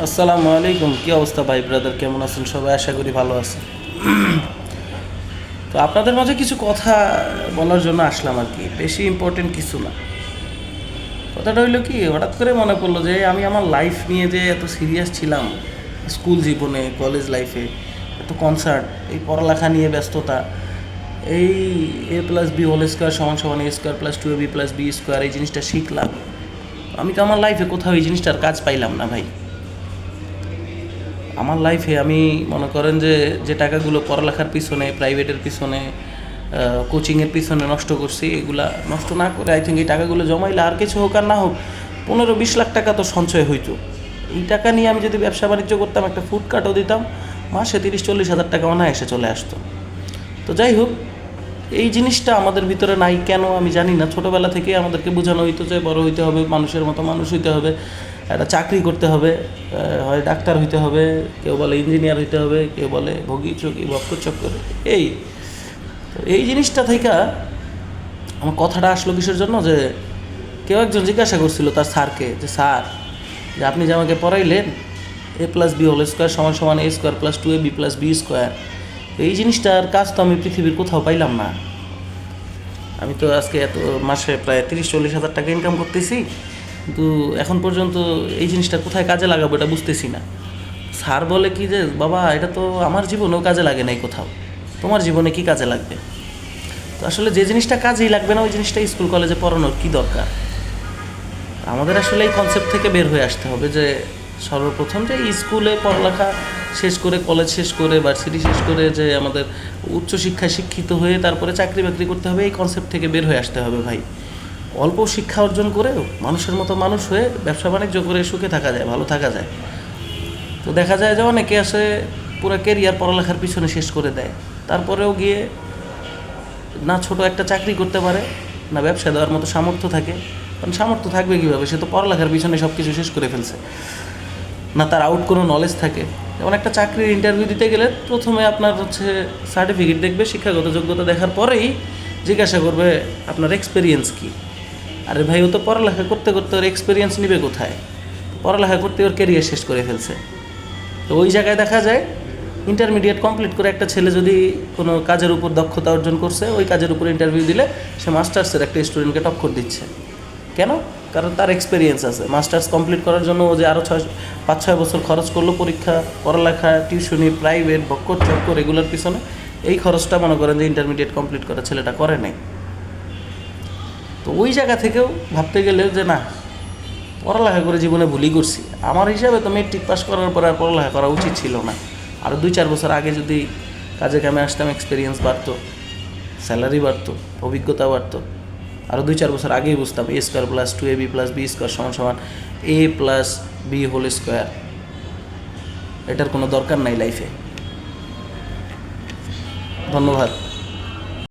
আসসালামু আলাইকুম। কি অবস্থা ভাই ব্রাদার কেমন আছেন? সবাই আশা করি ভালো আছেন। তো আপনাদের মাঝে কিছু কথা বলার জন্য আসলাম আর কি। বেশি ইম্পর্টেন্ট কিছু না। কথাটা হইল কি, হঠাৎ করে মনে পড়ল যে আমি আমার লাইফ নিয়ে যে এত সিরিয়াস ছিলাম স্কুল জীবনে কলেজ লাইফে এত কনসার্ট এই পড়ালেখা নিয়ে ব্যস্ততা, এই A plus B whole square সমান সমান A square plus two A B plus B square এই জিনিসটা শিখলাম। আমি তো আমার লাইফে কোথাও এই জিনিসটার কাজ পাইলাম না ভাই। আমার লাইফে আমি মনে করেন যে যে টাকাগুলো পড়ালেখার পিছনে প্রাইভেটের পিছনে কোচিংয়ের পিছনে নষ্ট করছি, এগুলা নষ্ট না করে আই থিঙ্ক এই টাকাগুলো জমাইলে আর কিছু হোক আর না হোক, পনেরো বিশ লাখ টাকা তো সঞ্চয় হইতো। এই টাকা নিয়ে আমি যদি ব্যবসা বাণিজ্য করতাম, একটা ফুড কার্টও দিতাম, মাসে তিরিশ চল্লিশ হাজার টাকা অনায়াসে চলে আসতো। তো যাই হোক এই জিনিসটা আমাদের ভিতরে নাই, কেন আমি জানি না। ছোটোবেলা থেকে আমাদেরকে বোঝানো হইতো যে বড় হইতে হবে, মানুষের মতো মানুষ হইতে হবে, একটা চাকরি করতে হবে হয় ডাক্তার হইতে হবে, কেউ বলে ইঞ্জিনিয়ার হইতে হবে, কেউ বলে ভোগী চকি বক্কর চক্কর, এই। তো এই জিনিসটা থেকে আমার কথাটা আসলো কিসের জন্য যে, কেউ একজন জিজ্ঞাসা করছিল তার স্যারকে যে, স্যার, যে আপনি যে আমাকে পড়াইলেন, A plus B whole square সমান সমান A square plus two A B plus B square এই জিনিসটার কাজ তো আমি পৃথিবীর কোথাও পাইলাম না। আমি তো আজকে এত মাসে প্রায় তিরিশ, চল্লিশ হাজার টাকা ইনকাম করতেছি, কিন্তু এখন পর্যন্ত এই জিনিসটা কোথায় কাজে লাগাবো এটা বুঝতেছি না। স্যার বলে কি যে, বাবা, এটা তো আমার জীবনেও কাজে লাগে নাই কোথাও। তোমার জীবনে কি কাজে লাগবে? তো আসলে যে জিনিসটা কাজেই লাগবে না, ওই জিনিসটা স্কুল, কলেজে পড়ানোর কি দরকার? আমাদের আসলে এই কনসেপ্ট থেকে বের হয়ে আসতে হবে যে, সর্বপ্রথম যে স্কুলে পড়ালেখা শেষ করে কলেজ শেষ করে ভার্সিটি শেষ করে যে আমাদের উচ্চশিক্ষায় শিক্ষিত হয়ে তারপরে চাকরি বাকরি করতে হবে, এই কনসেপ্ট থেকে বের হয়ে আসতে হবে ভাই। অল্প শিক্ষা অর্জন করেও মানুষের মতো মানুষ হয়ে ব্যবসা বাণিজ্য করে সুখে থাকা যায়, ভালো থাকা যায়। তো দেখা যায় যে অনেকে আসে পুরো কেরিয়ার পড়ালেখার পিছনে শেষ করে দেয়, তারপরেও গিয়ে না ছোট একটা চাকরি করতে পারে, না ব্যবসা দেওয়ার মতো সামর্থ্য থাকে। কারণ সামর্থ্য থাকবে কীভাবে? সে তো পড়ালেখার পিছনে সব কিছু শেষ করে ফেলছে। না তার আউট কোনো নলেজ থাকে। যেমন একটা চাকরির ইন্টারভিউ দিতে গেলে প্রথমে আপনার হচ্ছে সার্টিফিকেট দেখবে, শিক্ষাগত যোগ্যতা দেখার পরেই জিজ্ঞাসা করবে, আপনার এক্সপিরিয়েন্স কী? আরে ভাই, ও তো পড়ালেখা করতে করতে ওর এক্সপিরিয়েন্স নিবে কোথায়? পড়ালেখা করতে ওর ক্যারিয়ার শেষ করে ফেলছে। তো ওই জায়গায় দেখা যায় ইন্টারমিডিয়েট কমপ্লিট করে একটা ছেলে যদি কোনো কাজের উপর দক্ষতা অর্জন করছে, ওই কাজের উপর ইন্টারভিউ দিলে সে মাস্টার্সের একটা স্টুডেন্টকে টক্কর দিচ্ছে। কেন? কারণ তার এক্সপিরিয়েন্স আছে। মাস্টার্স কমপ্লিট করার জন্য ও যে আরও ছয়, পাঁচ, ছয় বছর খরচ করল পরীক্ষা, পড়ালেখা টিউশনি প্রাইভেট বক্কর, চক্কর এগুলোর পিছনে, এই খরচটা মনে করেন যে ইন্টারমিডিয়েট কমপ্লিট করা ছেলেটা করে নাই। তো ওই জায়গা থেকেও ভাবতে গেলে যে না, পড়ালেখা করে জীবনে ভুলই করছি। আমার হিসাবে তো মেট্রিক পাস করার পর আর পড়ালেখা করা উচিত ছিল না। আরও দুই, চার বছর আগে যদি কাজে কামে আসতাম এক্সপিরিয়েন্স বাড়তো স্যালারি বাড়তো, অভিজ্ঞতা বাড়তো। আরও দুই চার বছর আগেই বুঝতাম A square plus two A B plus B square সমান সমান A plus B whole square এটার কোনো দরকার নাই লাইফে ধন্যবাদ।